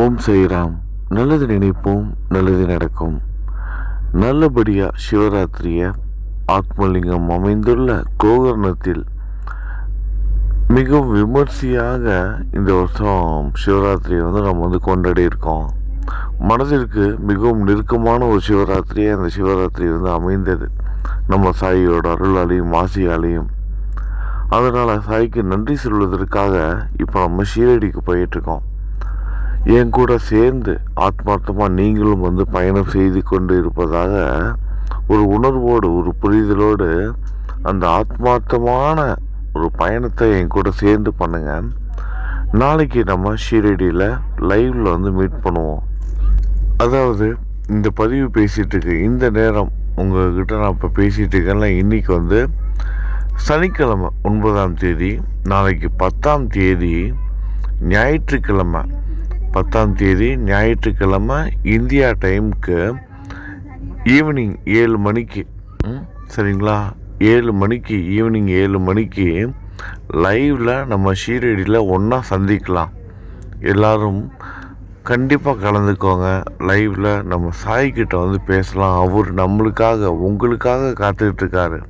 ஓம் செய்கிறாம் நல்லது நினைப்போம் நல்லது நடக்கும். நல்லபடியாக சிவராத்திரியை ஆத்மலிங்கம் அமைந்துள்ள கோகர்ணத்தில் மிகவும் விமர்சையாக இந்த வருஷம் சிவராத்திரியை வந்து நம்ம வந்து கொண்டாடி இருக்கோம் மனதிற்கு மிகவும் நெருக்கமான ஒரு சிவராத்திரியை அந்த சிவராத்திரி வந்து அமைந்தது. நம்ம சாயியோட அருளாலையும் ஆசியாலையும் அதனால் சாய்க்கு நன்றி சொல்வதற்காக இப்போ நம்ம ஷீரடிக்கு போயிட்டுருக்கோம் என் கூட சேர்ந்து ஆத்மார்த்தமாக நீங்களும் வந்து பயணம் செய்து கொண்டு இருப்பதாக ஒரு உணர்வோடு ஒரு புரிதலோடு அந்த ஆத்மார்த்தமான ஒரு பயணத்தை என் கூட சேர்ந்து பண்ணுங்க. நாளைக்கு நம்ம ஷீரடியில் லைவில் வந்து மீட் பண்ணுவோம். அதாவது இந்த பதிவு பேசிகிட்டு இருக்கு இந்த நேரம் உங்கள்கிட்ட நான் இப்போ பேசிகிட்டு இருக்கேன்னா இன்றைக்கி வந்து சனிக்கிழமை ஒன்பதாம் தேதி நாளைக்கு பத்தாம் தேதி ஞாயிற்றுக்கிழமை பத்தாம் தேதி ஞாயிற்றுக்கிழமை இந்தியா டைமுக்கு ஈவினிங் ஏழு மணிக்கு சரிங்களா? ஏழு மணிக்கு ஈவினிங் ஏழு மணிக்கு லைவில் நம்ம ஷீரடியில் ஒன்றா சந்திக்கலாம். எல்லோரும் கண்டிப்பாக கலந்துக்கோங்க. லைவில் நம்ம சாய்கிட்ட வந்து பேசலாம். அவர் நம்மளுக்காக உங்களுக்காக காத்துக்கிட்டுருக்காரு.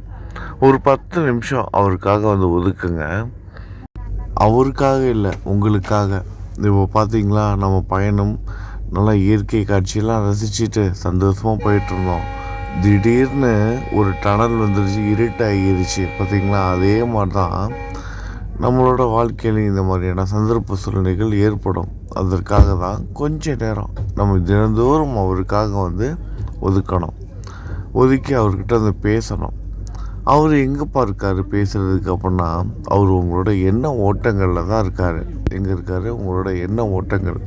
ஒரு பத்து நிமிஷம் அவருக்காக வந்து ஒதுக்குங்க. அவருக்காக இல்லை உங்களுக்காக. இப்போ பார்த்தீங்களா நம்ம பயணம் நல்லா இயற்கை காட்சியெல்லாம் ரசிச்சுட்டு சந்தோஷமாக போயிட்டுருந்தோம். திடீர்னு ஒரு டனல் வந்துருச்சு இருட்டாகிருச்சு பார்த்திங்களா அதே மாதிரி தான் நம்மளோட வாழ்க்கையிலையும் இந்த மாதிரியான சந்தர்ப்ப சூழ்நிலைகள் ஏற்படும். அதற்காக தான் கொஞ்ச நேரம் நம்ம தினந்தோறும் அவருக்காக வந்து ஒதுக்கணும். ஒதுக்கி அவர்கிட்ட வந்து பேசணும். அவர் எங்கேப்பா இருக்கார்? பேசுகிறதுக்கு அப்படின்னா அவர் உங்களோட எண்ண ஓட்டங்களில் தான் இருக்கார். எங்கே இருக்கார்? உங்களோட எண்ண ஓட்டங்கள்.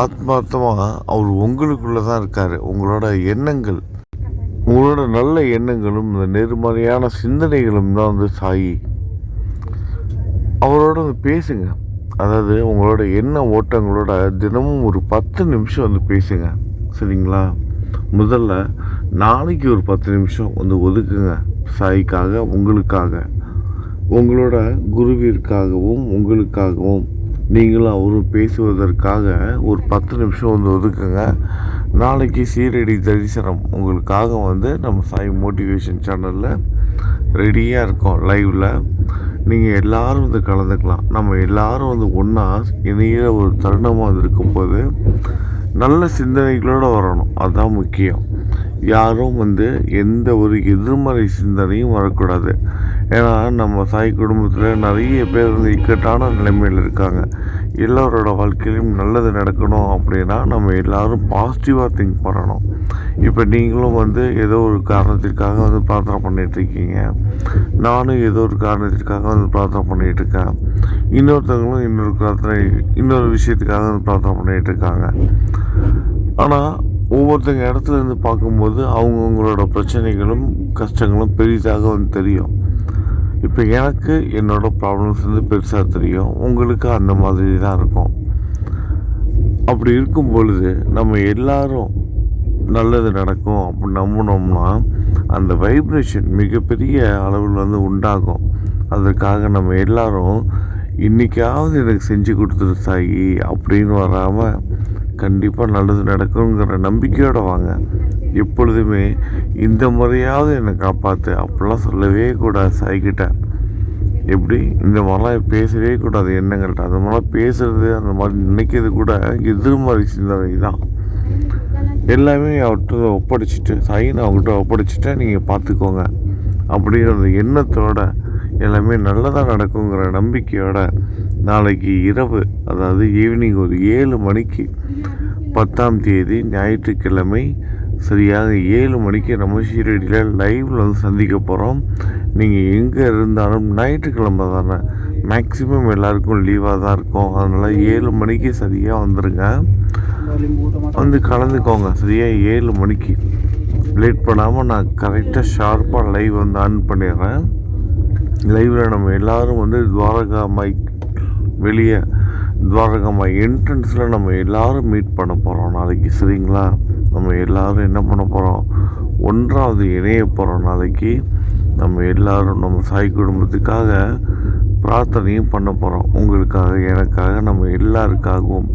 ஆத்மார்த்தமாக அவர் உங்களுக்குள்ளே தான் இருக்கார். உங்களோட எண்ணங்கள் உங்களோட நல்ல எண்ணங்களும் இந்த நேர்மறையான சிந்தனைகளும் தான் வந்து சாயி. அவரோட வந்து பேசுங்க. அதாவது உங்களோட எண்ண ஓட்டங்களோட தினமும் ஒரு பத்து நிமிஷம் வந்து பேசுங்க. சரிங்களா? முதல்ல நாளைக்கு ஒரு பத்து நிமிஷம் வந்து ஒதுக்குங்க. சாய்க்காக உங்களுக்காக உங்களோட குருவிற்காகவும் உங்களுக்காகவும் நீங்களும் அவரும் பேசுவதற்காக ஒரு பத்து நிமிஷம் வந்து ஒதுக்குங்க. நாளைக்கு சீரடி தரிசனம் உங்களுக்காக வந்து நம்ம சாய் மோட்டிவேஷன் சேனலில் ரெடியாக இருக்கோம் லைவில். நீங்கள் எல்லாரும் வந்து கலந்துக்கலாம். நம்ம எல்லாரும் வந்து ஒன்றா இணைய ஒரு தருணமாக வந்து இருக்கும்போது நல்ல சிந்தனைகளோடு வரணும். அதுதான் முக்கியம். யாரும் வந்து எந்த ஒரு எதிர்மறை சிந்தனையும் வரக்கூடாது. ஏன்னா நம்ம சாய் குடும்பத்தில் நிறைய பேர் வந்து இக்கட்டான நிலைமையில் இருக்காங்க. எல்லோரோட வாழ்க்கையிலும் நல்லது நடக்கணும் அப்படின்னா நம்ம எல்லாரும் பாசிட்டிவாக திங்க் பண்ணணும். இப்போ நீங்களும் வந்து ஏதோ ஒரு காரணத்திற்காக வந்து பிரார்த்தனை பண்ணிகிட்ருக்கீங்க இருக்கீங்க. நானும் ஏதோ ஒரு காரணத்திற்காக வந்து பிரார்த்தனை பண்ணிகிட்ருக்கேன் இருக்கேன். இன்னொருத்தவங்களும் இன்னொரு பிரார்த்தனை இன்னொரு விஷயத்துக்காக வந்து பிரார்த்தனை பண்ணிகிட்ருக்காங்க இருக்காங்க. ஆனால் ஒவ்வொருத்தங்க இடத்துல இருந்து பார்க்கும்போது அவங்கவுங்களோட பிரச்சனைகளும் கஷ்டங்களும் பெரிதாக வந்து தெரியும். இப்போ எனக்கு என்னோட ப்ராப்ளம்ஸ் வந்து பெருசாக தெரியும். உங்களுக்கு அந்த மாதிரி தான் இருக்கும். அப்படி இருக்கும் பொழுது நம்ம எல்லாரும் நல்லது நடக்கும் அப்படின்னு நம்பினோம்னா அந்த வைப்ரேஷன் மிகப்பெரிய அளவில் வந்து உண்டாகும். அதற்காக நம்ம எல்லாரும் இன்னைக்காவது எனக்கு செஞ்சு கொடுத்துரு சாயி அப்படின்னு வராமல் கண்டிப்பாக நல்லது நடக்குங்கிற நம்பிக்கையோடு வாங்க. எப்பொழுதுமே இந்த முறையாவது என்னை காப்பாற்று அப்படிலாம் சொல்லவே கூடாது சாய்கிட்ட. எப்படி? இந்த மாதிரிலாம் பேசவே கூடாது எண்ணங்கள்கிட்ட அந்த மாதிரிலாம் பேசுகிறது அந்த மாதிரி நினைக்கிறது கூட எதிர்மறை சிந்தனை தான். எல்லாமே அவர்கிட்ட ஒப்படைச்சிட்டு சாயின் நான் அவங்ககிட்ட ஒப்படைச்சிட்டேன் நீங்கள் பார்த்துக்கோங்க அப்படிங்கிற அந்த எண்ணத்தோட எல்லாமே நல்லதாக நடக்குங்கிற நம்பிக்கையோட நாளைக்கு இரவு அதாவது ஈவினிங் ஒரு ஏழு மணிக்கு பத்தாம் தேதி ஞாயிற்றுக்கிழமை சரியாக ஏழு மணிக்கு நம்ம ஷீரடியில் லைவில் வந்து சந்திக்க போகிறோம் நீங்கள் எங்கே இருந்தாலும் ஞாயிற்றுக்கிழமை தானே மேக்ஸிமம் எல்லாருக்கும் லீவாக தான் இருக்கும். அதனால் ஏழு மணிக்கு சரியாக வந்துடுங்க வந்து கலந்துக்கோங்க சரியாக ஏழு மணிக்கு. லேட் பண்ணாமல் நான் கரெக்டாக ஷார்ப்பாக லைவ் வந்து ஆன் பண்ணிடுறேன். லைவில் நம்ம எல்லாரும் வந்து துவாரகா மைக் வெளியே துவாரகம்மா என்ட்ரன்ஸில் நம்ம எல்லாரும் மீட் பண்ண போகிறோம் நாளைக்கு சரிங்களா? நம்ம எல்லோரும் என்ன பண்ண போகிறோம் ஒன்றாவது இணைய போகிறோம் நாளைக்கு. நம்ம எல்லோரும் நம்ம சாய் குடும்பத்துக்காக பிரார்த்தனையும் பண்ண போகிறோம் உங்களுக்காக எனக்காக நம்ம எல்லாருக்காகவும்.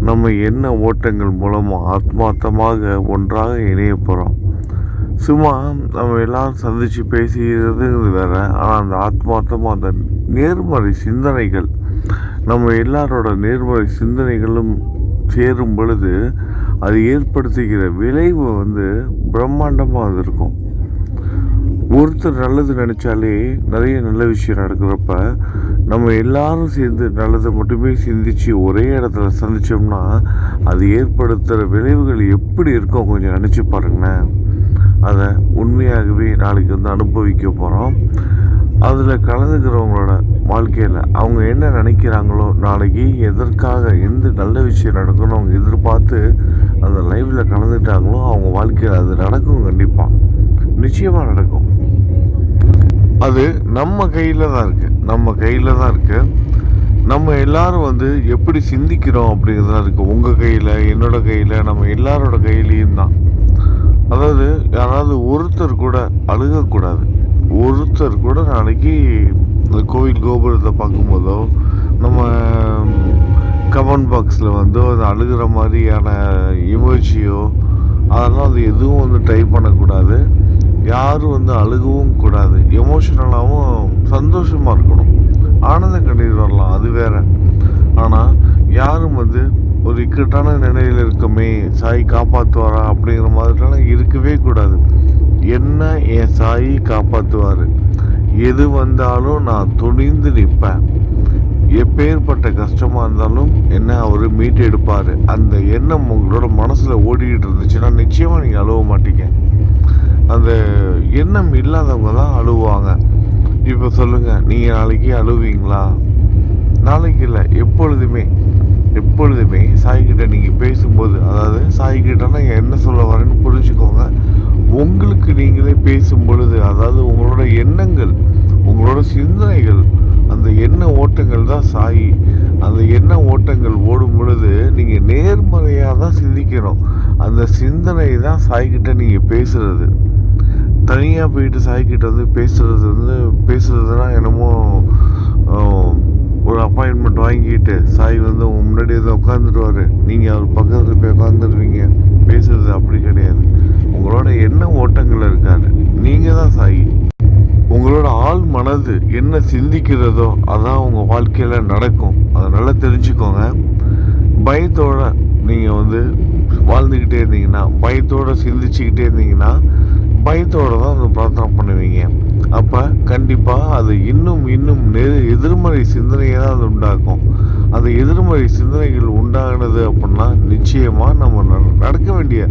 நம்ம என்ன ஓட்டங்கள் மூலமாக ஆத்மார்த்தமாக ஒன்றாக இணைய போகிறோம் சும்மா நம்ம எல்லாம் சந்தித்து பேசிக்கிறது வேற. ஆனால் அந்த ஆத்மார்த்தமாக அந்த நேர்மறை சிந்தனைகள் நம்ம எல்லாரோட நேர்மறை சிந்தனைகளும் சேரும் பொழுது அது ஏற்படுத்துகிற விளைவு வந்து பிரம்மாண்டமாக இருக்கும். ஒருத்தர் நல்லது நினச்சாலே நிறைய நல்ல விஷயம் நடக்கிறப்ப நம்ம எல்லாரும் சேர்ந்து நல்லதை மட்டுமே சிந்திச்சு ஒரே இடத்துல சந்தித்தோம்னா அது ஏற்படுத்துகிற விளைவுகள் எப்படி இருக்கும் கொஞ்சம் நினச்சி பாருங்களேன். அதை உண்மையாகவே நாளைக்கு வந்து அனுபவிக்க போகிறோம் அதில் கலந்துக்கிறவங்களோட வாழ்க்கையில் அவங்க என்ன நினைக்கிறாங்களோ நாளைக்கு எதற்காக எந்த நல்ல விஷயம் நடக்கணும் அவங்க எதிர்பார்த்து அந்த லைவில் கலந்துட்டாங்களோ அவங்க வாழ்க்கையில் அது நடக்கும் கண்டிப்பாக நிச்சயமாக நடக்கும். அது நம்ம கையில் தான் இருக்குது நம்ம கையில் தான் இருக்குது நம்ம எல்லாரும் வந்து எப்படி சிந்திக்கிறோம் அப்படிங்கிறது தான் இருக்குது உங்கள் கையில் என்னோடய கையில் நம்ம எல்லாரோட கையிலையும் தான். அதாவது யாராவது ஒருத்தர் கூட அழுகக்கூடாது. ஒருத்தர் கூட நாளைக்கு இந்த கோவில் கோபுரத்தை பார்க்கும்போதோ நம்ம கமெண்ட் பாக்ஸில் வந்து அது அழுகிற மாதிரியான இமோஜியோ அதெல்லாம் அது எதுவும் வந்து டைப் பண்ணக்கூடாது. யாரும் வந்து அழுகவும் கூடாது. எமோஷ்னலாகவும் சந்தோஷமாக இருக்கணும். ஆனந்த கண்ணீர் வரலாம் அது வேற. ஆனால் யாரும் வந்து ஒரு இக்கட்டான நிலையில் இருக்குமே சாய் காப்பாற்றுவாரா அப்படிங்கிற மாதிரிலாம் இருக்கவே கூடாது. என்ன என் சாய் காப்பாற்றுவார் எது வந்தாலும் நான் துணிந்து நிற்பேன். எப்பேற்பட்ட கஷ்டமாக இருந்தாலும் என்ன அவர் மீட்டு எடுப்பார்? அந்த எண்ணம் உங்களோட மனசில் ஓடிக்கிட்டு இருந்துச்சுன்னா நிச்சயமாக நீங்கள் அழுவ மாட்டீங்க. அந்த எண்ணம் இல்லாதவங்க தான் அழுவாங்க இப்போ சொல்லுங்கள் நீங்கள் நாளைக்கு அழுவீங்களா? நாளைக்கு இல்லை எப்பொழுதுமே. எப்பொழுதுமே சாய்கிட்ட நீங்கள் பேசும்போது அதாவது சாய்கிட்டனா என்ன சொல்ல வரேன்னு புரிஞ்சுக்கோங்க. உங்களுக்கு நீங்களே பேசும் பொழுது அதாவது உங்களோட எண்ணங்கள் உங்களோட சிந்தனைகள் அந்த எண்ண ஓட்டங்கள் தான் சாயி. அந்த எண்ண ஓட்டங்கள் ஓடும் பொழுது நீங்கள் நேர்மறையாக தான் சிந்திக்கணும். அந்த சிந்தனை தான் சாய்கிட்ட நீங்கள் பேசுகிறது தனியாக போயிட்டு சாய்கிட்ட வந்து பேசுகிறது வந்து பேசுகிறதுனா என்னமோ ஒரு அப்பாயின்மெண்ட் வாங்கிட்டு சாய் வந்து உங்கள் முன்னாடி தான் உட்காந்துருவாரு நீங்கள் அவர் பக்கத்தில் போய் உட்காந்துருவீங்க பேசுறது அப்படி கிடையாது. உங்களோட என்ன ஓட்டங்கள் இருக்காரு. நீங்கள் தான் சாய். உங்களோட ஆள் மனது என்ன சிந்திக்கிறதோ அதான் உங்கள் வாழ்க்கையில் நடக்கும். அதை நல்லா தெரிஞ்சுக்கோங்க. பயத்தோட நீங்கள் வந்து வாழ்ந்துக்கிட்டே இருந்தீங்கன்னா பயத்தோட சிந்திச்சுக்கிட்டே இருந்தீங்கன்னா பயத்தோடு தான் வந்து பிரார்த்தனை பண்ணுவீங்க. அப்போ கண்டிப்பாக அது இன்னும் இன்னும் நெரு எதிர்மறை சிந்தனையை தான் அது உண்டாக்கும். அந்த எதிர்மறை சிந்தனைகள் உண்டாகினது அப்படின்னா நிச்சயமாக நம்ம நட- நடக்க வேண்டிய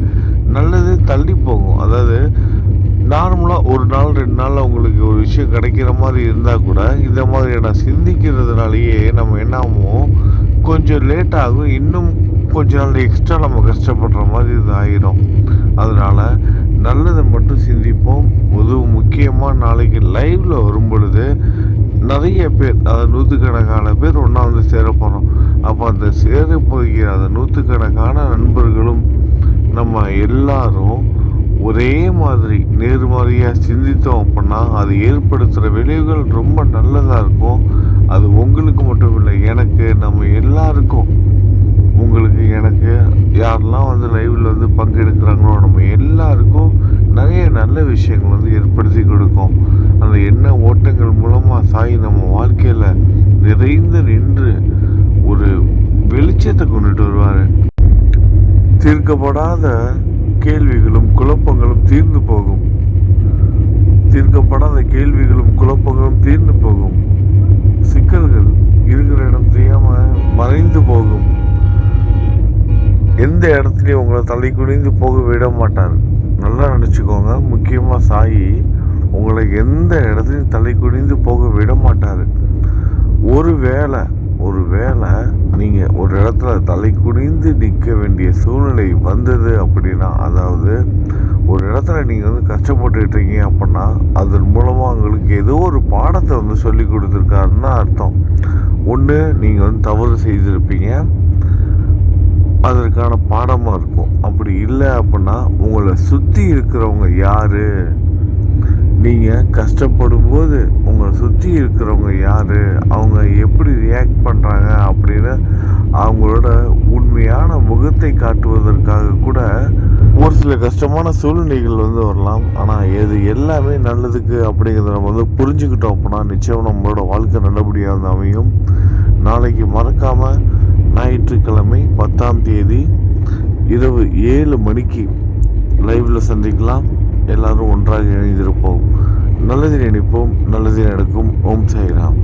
நல்லது தள்ளி போகும். அதாவது நார்மலாக ஒரு நாள் ரெண்டு நாளில் உங்களுக்கு ஒரு விஷயம் கிடைக்கிற மாதிரி இருந்தால் கூட இந்த மாதிரியான சிந்திக்கிறதுனாலேயே நம்ம என்ன ஆகும்? கொஞ்சம் லேட் ஆகும். இன்னும் கொஞ்ச நாள் எக்ஸ்ட்ரா நம்ம கஷ்டப்படுற மாதிரி இது ஆயிரும். அதனால் நல்லதை மட்டும் சிந்திப்போம். ஒரு முக்கியமாக நாளைக்கு லைவில் வரும் பொழுது நிறைய பேர் அதை நூற்றுக்கணக்கான பேர் ஒன்றா வந்து சேர போகிறோம் அப்போ அந்த சேர போகிற அந்த நூற்றுக்கணக்கான நண்பர்களும் நம்ம எல்லாரும் ஒரே மாதிரி நேர்மாதிரியாக சிந்தித்தோம் அப்படின்னா அது ஏற்படுத்துகிற விளைவுகள் ரொம்ப நல்லதாக இருக்கும். அது உங்களுக்கு மட்டும் இல்லை எனக்கு நம்ம எல்லாருக்கும். உங்களுக்கு எனக்கு யாரெல்லாம் வந்து லைவில் வந்து பங்கெடுக்கிறாங்களோ நம்ம எல்லாருக்கும் நிறைய நல்ல விஷயங்கள் வந்து ஏற்படுத்தி கொடுக்கும். அந்த எண்ண ஓட்டங்கள் மூலமாக சாய் நம்ம வாழ்க்கையில் நிறைந்து நின்று ஒரு வெளிச்சத்தை கொண்டுட்டு வருவார். தீர்க்கப்படாத கேள்விகளும் குழப்பங்களும் தீர்ந்து போகும். தீர்க்கப்படாத கேள்விகளும் குழப்பங்களும் தீர்ந்து போகும். சிக்கல்கள் இருக்கிற இடம் தெரியாமல் மறைந்து போகும். எந்த இடத்துலையும் உங்களை தலை குனிந்து போக விட மாட்டார். நல்லா நினச்சிக்கோங்க முக்கியமாக சாயி உங்களை எந்த இடத்துலையும் தலை குனிந்து போக விட மாட்டார். ஒரு வேளை ஒரு வேளை நீங்கள் ஒரு இடத்துல தலை குனிந்து நிற்க வேண்டிய சூழ்நிலை வந்தது அப்படின்னா அதாவது ஒரு இடத்துல நீங்கள் வந்து கஷ்டப்பட்டுட்ருக்கீங்க அப்படின்னா அதன் மூலமாக உங்களுக்கு ஏதோ ஒரு பாடத்தை வந்து சொல்லி கொடுத்துருக்காருன்னு அர்த்தம். ஒன்று நீங்கள் வந்து தவறு செய்திருப்பீங்க. அதற்கான பாடமாக இருக்கும். அப்படி இல்லை அப்படின்னா உங்களை சுற்றி இருக்கிறவங்க யார்? நீங்கள் கஷ்டப்படும் போது உங்களை சுற்றி இருக்கிறவங்க யார்? அவங்க எப்படி ரியாக்ட் பண்ணுறாங்க அப்படின்னு அவங்களோட உண்மையான முகத்தை காட்டுவதற்காக கூட ஒரு சில கஷ்டமான சூழ்நிலைகள் வந்து வரலாம். ஆனால் இது எல்லாமே நல்லதுக்கு அப்படிங்கிறத நம்ம வந்து புரிஞ்சுக்கிட்டோம் அப்படின்னா நிச்சயம் நம்மளோட வாழ்க்கை நல்லபடியாக வந்து அமையும். நாளைக்கு மறக்காமல் ஞாயிற்றுக்கிழமை பத்தாம் தேதி இரவு ஏழு மணிக்கு லைவில் சந்திக்கலாம். எல்லாரும் ஒன்றாக இணைந்திருப்போம். நல்லது நினைப்போம் நல்லது நடக்கும். ஓம் சாய்ராம்.